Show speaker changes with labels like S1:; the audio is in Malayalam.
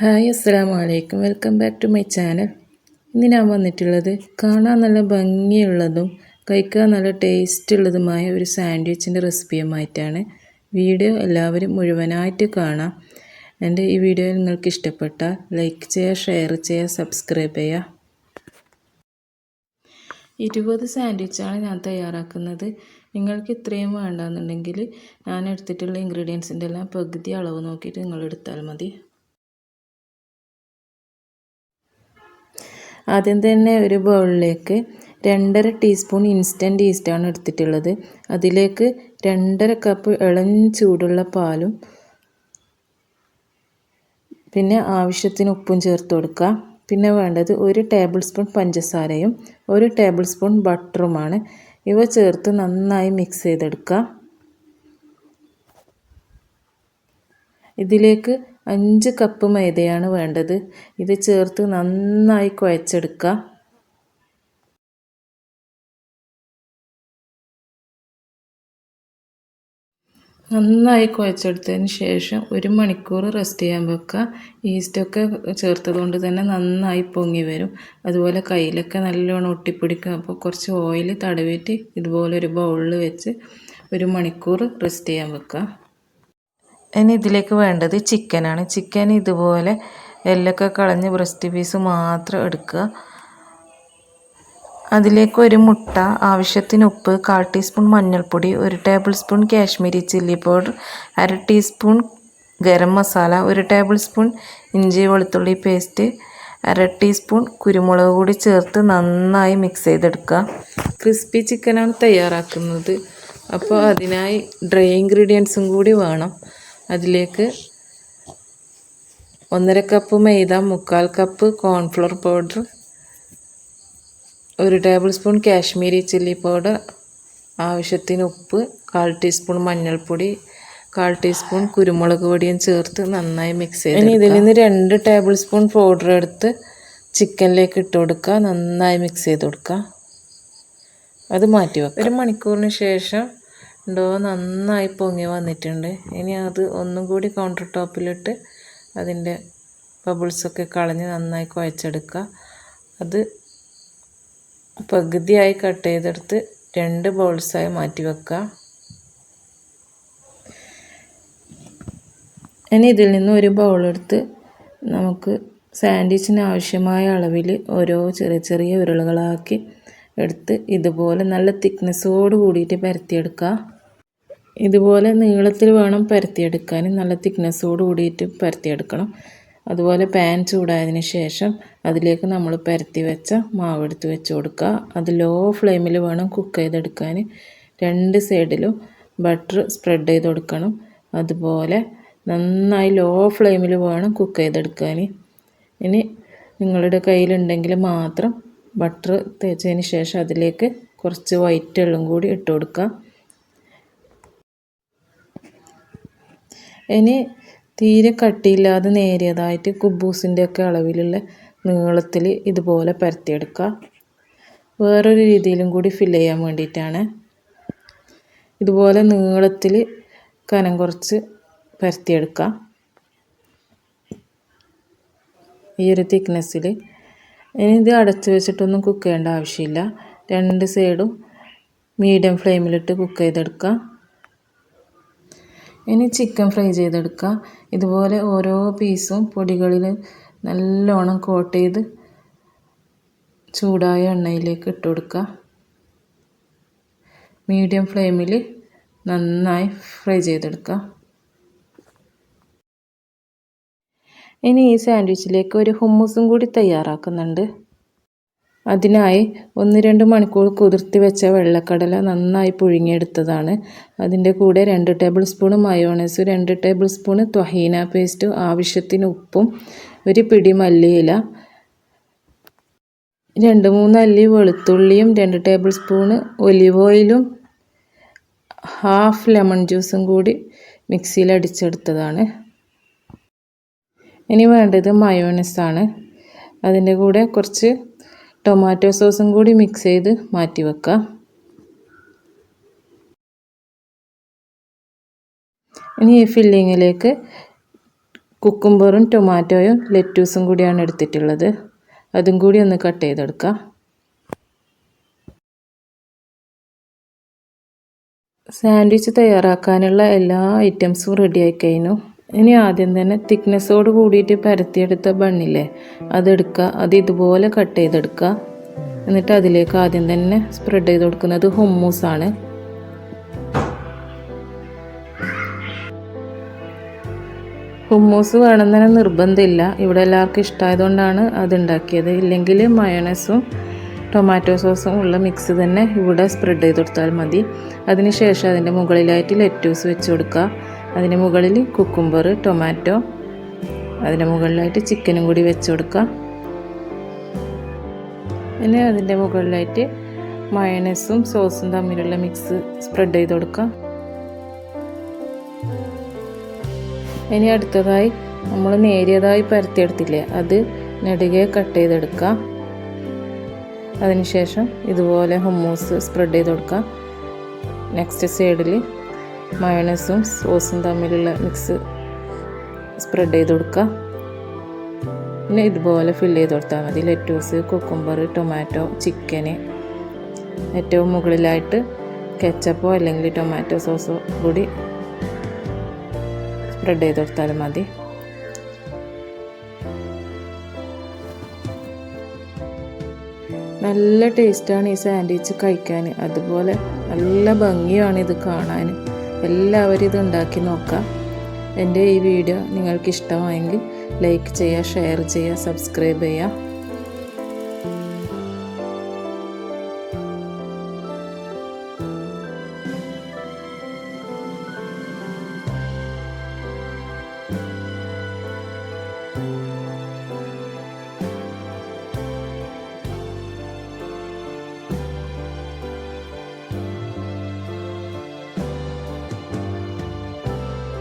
S1: ഹായ് അസ്സാം വലൈക്കും welcome back to my channel. ഇന്ന് ഞാൻ വന്നിട്ടുള്ളത് കാണാൻ നല്ല ഭംഗിയുള്ളതും കഴിക്കാൻ നല്ല ടേസ്റ്റ് ഉള്ളതുമായ ഒരു സാൻഡ്വിച്ചിന്റെ റെസിപ്പിയുമായിട്ടാണ്. വീഡിയോ എല്ലാവരും മുഴുവനായിട്ട് കാണാം. എന്റെ ഈ വീഡിയോ നിങ്ങൾക്ക് ഇഷ്ടപ്പെട്ടാൽ ലൈക്ക് ചെയ്യുക ഷെയർ ചെയ്യുക സബ്സ്ക്രൈബ് ചെയ്യുക. ഇരുപത് സാൻഡ്വിച്ചാണ് ഞാൻ തയ്യാറാക്കുന്നത്. നിങ്ങൾക്ക് ഇത്രയും വേണ്ടെന്നുണ്ടെങ്കിൽ ഞാൻ എടുത്തിട്ടുള്ള ഇൻഗ്രീഡിയൻസിന്റെ എല്ലാം പകുതി അളവ് നോക്കിയിട്ട് നിങ്ങൾ എടുത്താൽ മതി. ആദ്യം തന്നെ ഒരു ബൗളിലേക്ക് രണ്ടര ടീസ്പൂൺ ഇൻസ്റ്റന്റ് ഈസ്റ്റാണ് എടുത്തിട്ടുള്ളത്. അതിലേക്ക് രണ്ടര കപ്പ് ഇളം ചൂടുള്ള പാലും പിന്നെ ആവശ്യത്തിന് ഉപ്പും ചേർത്ത് കൊടുക്കുക. പിന്നെ വേണ്ടത് ഒരു ടേബിൾ സ്പൂൺ പഞ്ചസാരയും ഒരു ടേബിൾ സ്പൂൺ ബട്ടറുമാണ് ഇവ ചേർത്ത് നന്നായി മിക്സ് ചെയ്തെടുക്കുക. ഇതിലേക്ക് അഞ്ച് കപ്പ് മൈദയാണ് വേണ്ടത്. ഇത് ചേർത്ത് നന്നായി കുഴച്ചെടുക്കുക നന്നായി കുഴച്ചെടുത്തതിന് ശേഷം ഒരു മണിക്കൂർ റെസ്റ്റ് ചെയ്യാൻ വെക്കുക ഈസ്റ്റൊക്കെ ചേർത്തത് കൊണ്ട് തന്നെ നന്നായി പൊങ്ങി വരും. അതുപോലെ കയ്യിലൊക്കെ നല്ലോണം ഒട്ടിപ്പിടിക്കുക അപ്പോൾ കുറച്ച് ഓയിൽ തടവിയിട്ട് ഇതുപോലെ ഒരു ബൗളിൽ വെച്ച് ഒരു മണിക്കൂർ റെസ്റ്റ് ചെയ്യാൻ വെക്കുക ഇനി ഇതിലേക്ക് വേണ്ടത് ചിക്കനാണ്. ചിക്കൻ ഇതുപോലെ എല്ലൊക്കെ കളഞ്ഞ് ബ്രസ്റ്റ് പീസ് മാത്രം എടുക്കുക. അതിലേക്ക് ഒരു മുട്ട ആവശ്യത്തിന് ഉപ്പ് കാൽ ടീസ്പൂൺ മഞ്ഞൾപ്പൊടി ഒരു tablespoon Kashmiri chilli powder അര ടീസ്പൂൺ ഗരം മസാല ഒരു ടേബിൾ സ്പൂൺ ഇഞ്ചി വെളുത്തുള്ളി പേസ്റ്റ് അര ടീസ്പൂൺ കുരുമുളക് കൂടി ചേർത്ത് നന്നായി മിക്സ് ചെയ്തെടുക്കുക. ക്രിസ്പി ചിക്കനാണ് തയ്യാറാക്കുന്നത്. അപ്പോൾ അതിനായി ഡ്രൈ ഇൻഗ്രീഡിയൻസും കൂടി വേണം. അതിലേക്ക് ഒന്നര കപ്പ് മൈദ മുക്കാൽ കപ്പ് കോൺഫ്ലോർ പൗഡർ ഒരു tablespoon Kashmiri chilli powder ആവശ്യത്തിന് ഉപ്പ് കാൽ ടീസ്പൂൺ മഞ്ഞൾപ്പൊടി കാൽ ടീസ്പൂൺ കുരുമുളക് പൊടിയും ചേർത്ത് നന്നായി മിക്സ് ചെയ്ത് ഇനി ഇതിൽ നിന്ന് രണ്ട് ടേബിൾ സ്പൂൺ പൗഡർ എടുത്ത് ചിക്കനിലേക്ക് ഇട്ട് കൊടുക്കുക. നന്നായി മിക്സ് ചെയ്ത് കൊടുക്കുക. അത് മാറ്റി വെക്കുക ഒരു മണിക്കൂറിന് ശേഷം ഡോ നന്നായി പൊങ്ങി വന്നിട്ടുണ്ട്. ഇനി അത് ഒന്നും കൂടി കൗണ്ടർ ടോപ്പിലിട്ട് അതിന്റെ ബബിൾസൊക്കെ കളഞ്ഞ് നന്നായി കുഴച്ചെടുക്കുക. അത് പകുതിയായി കട്ട് ചെയ്തെടുത്ത് രണ്ട് ബൗൾസായി മാറ്റി വെക്കുക. ഇനി ഇതിൽ നിന്ന് ഒരു ബൗളെടുത്ത് നമുക്ക് സാൻഡ്വിച്ചിന് ആവശ്യമായ അളവിൽ ഓരോ ചെറിയ ചെറിയ ഉരുളകളാക്കി എടുത്ത് ഇതുപോലെ നല്ല തിക്നെസ്സോട് കൂടിയിട്ട് പരത്തിയെടുക്കുക. ഇതുപോലെ നീളത്തിൽ വേണം പരത്തിയെടുക്കാൻ നല്ല തിക്നെസ്സോട് കൂടിയിട്ട് പരത്തിയെടുക്കണം. അതുപോലെ പാൻ ചൂടായതിന് ശേഷം അതിലേക്ക് നമ്മൾ പരത്തി വെച്ച മാവ് എടുത്ത് വെച്ച് കൊടുക്കുക. അത് ലോ ഫ്ലെയിമിൽ വേണം കുക്ക് ചെയ്തെടുക്കാൻ. രണ്ട് സൈഡിലും ബട്ടർ സ്പ്രെഡ് ചെയ്ത് കൊടുക്കണം. അതുപോലെ നന്നായി ലോ ഫ്ലെയിമിൽ വേണം കുക്ക് ചെയ്തെടുക്കാൻ. ഇനി നിങ്ങളുടെ കയ്യിലുണ്ടെങ്കിൽ മാത്രം ബട്ടർ തേച്ചതിന് ശേഷം അതിലേക്ക് കുറച്ച് വൈറ്റ് എള്ളും കൂടി ഇട്ട് കൊടുക്കുക. ഇനി തീരെ കട്ടിയില്ലാതെ നേരിയതായിട്ട് കുബൂസിന്റെ ഒക്കെ അളവിലുള്ള നീളത്തിൽ ഇതുപോലെ പരത്തിയെടുക്കുക. വേറൊരു രീതിയിലും കൂടി ഫില്ല് ചെയ്യാൻ വേണ്ടിയിട്ടാണ്. ഇതുപോലെ നീളത്തിൽ കനം കുറച്ച് പരത്തിയെടുക്കുക. ഈ ഒരു തിക്നെസ്സിൽ ഇനി ഇത് അടച്ചു വെച്ചിട്ടൊന്നും കുക്ക് ചെയ്യേണ്ട ആവശ്യമില്ല. രണ്ട് സൈഡും മീഡിയം ഫ്ലെയിമിലിട്ട് കുക്ക് ചെയ്തെടുക്കുക. ഇനി ചിക്കൻ ഫ്രൈ ചെയ്തെടുക്കുക. ഇതുപോലെ ഓരോ പീസും പൊടികളിൽ നല്ലോണം കോട്ട് ചെയ്ത് ചൂടായ എണ്ണയിലേക്ക് ഇട്ട് കൊടുക്കുക. മീഡിയം ഫ്ലെയിമിൽ നന്നായി ഫ്രൈ ചെയ്തെടുക്കുക. ഇനി ഈ സാൻഡ്വിച്ചിലേക്ക് ഒരു ഹുമ്മൂസും കൂടി തയ്യാറാക്കുന്നുണ്ട്. അതിനായി ഒന്ന് രണ്ട് മണിക്കൂർ കുതിർത്തി വെച്ച വെള്ളക്കടല നന്നായി പുഴുങ്ങിയെടുത്തതാണ്. അതിന്റെ കൂടെ രണ്ട് ടേബിൾ സ്പൂൺ മയോണൈസ് രണ്ട് ടേബിൾ സ്പൂൺ ത്വഹീന പേസ്റ്റ് ആവശ്യത്തിന് ഉപ്പും ഒരു പിടി മല്ലിയില രണ്ട് മൂന്ന് അല്ലി വെളുത്തുള്ളിയും രണ്ട് ടേബിൾ സ്പൂണ് ഒലിവ് ഓയിലും ഹാഫ് ലെമൺ ജ്യൂസും കൂടി മിക്സിയിൽ അടിച്ചെടുത്തതാണ്. ഇനി വേണ്ടത് മയോണൈസാണ്. അതിന്റെ കൂടെ കുറച്ച് ടൊമാറ്റോ സോസും കൂടി മിക്സ് ചെയ്ത് മാറ്റി വെക്കുക ഇനി ഈ ഫില്ലിങ്ങിലേക്ക് കുക്കുംബറും ടൊമാറ്റോയും ലെറ്റൂസും കൂടിയാണ് എടുത്തിട്ടുള്ളത്. അതും കൂടി ഒന്ന് കട്ട് ചെയ്തെടുക്കാം. സാൻഡ്വിച്ച് തയ്യാറാക്കാനുള്ള എല്ലാ ഐറ്റംസും റെഡി ആയി കഴിഞ്ഞു. ഇനി ആദ്യം തന്നെ തിക്നെസ്സോട് കൂടിയിട്ട് പരത്തിയെടുത്ത ബണ്ണില്ലേ അതെടുക്കുക അത് ഇതുപോലെ കട്ട് ചെയ്തെടുക്കുക എന്നിട്ട് അതിലേക്ക് ആദ്യം തന്നെ സ്പ്രെഡ് ചെയ്ത് കൊടുക്കുന്നത് ഹുമ്മൂസാണ് ഹുമ്മൂസ് വേണമെന്ന് നിർബന്ധമില്ല. ഇവിടെ എല്ലാവർക്കും ഇഷ്ടമായതുകൊണ്ടാണ് അത് ഉണ്ടാക്കിയത്. ഇല്ലെങ്കിൽ മയോണൈസും ടൊമാറ്റോ സോസും ഉള്ള മിക്സ് തന്നെ ഇവിടെ സ്പ്രെഡ് ചെയ്ത് കൊടുത്താൽ മതി. അതിനുശേഷം അതിന്റെ മുകളിലായിട്ട് ലെറ്റൂസ് വെച്ച് കൊടുക്കുക അതിന് മുകളിൽ കുക്കുംബർ ടൊമാറ്റോ അതിന്റെ മുകളിലായിട്ട് ചിക്കനും കൂടി വെച്ച് കൊടുക്കുക. പിന്നെ അതിന്റെ മുകളിലായിട്ട് മയണസും സോസും തമ്മിലുള്ള മിക്സ് സ്പ്രെഡ് ചെയ്ത് കൊടുക്കുക. ഇനി അടുത്തതായി നമ്മൾ നേരിയതായി പരത്തിയെടുത്തില്ലേ അത് നെടുകെ കട്ട് ചെയ്തെടുക്കുക അതിനുശേഷം ഇതുപോലെ ഹുമ്മൂസ് സ്പ്രെഡ് ചെയ്ത് കൊടുക്കുക. നെക്സ്റ്റ് സൈഡിൽ മയണസും സോസും തമ്മിലുള്ള മിക്സ് സ്പ്രെഡ് ചെയ്ത് കൊടുക്കുക പിന്നെ ഇതുപോലെ ഫില്ല് ചെയ്ത് കൊടുത്താൽ മതി. ലെറ്റൂസ് കുക്കുംബർ ടൊമാറ്റോ ചിക്കന് ഏറ്റവും മുകളിലായിട്ട് കെച്ചപ്പോ അല്ലെങ്കിൽ ടൊമാറ്റോ സോസോ കൂടി സ്പ്രെഡ് ചെയ്ത് കൊടുത്താലും മതി. നല്ല ടേസ്റ്റാണ് ഈ സാൻഡ്വിച്ച് കഴിക്കാൻ. അതുപോലെ നല്ല ഭംഗിയാണ് ഇത് കാണാൻ. എല്ലാവരും ഇത് ഉണ്ടാക്കി നോക്കാം. എന്റെ ഈ വീഡിയോ നിങ്ങൾക്ക് ഇഷ്ടമായെങ്കിൽ ലൈക്ക് ചെയ്യുക ഷെയർ ചെയ്യുക സബ്സ്ക്രൈബ് ചെയ്യുക.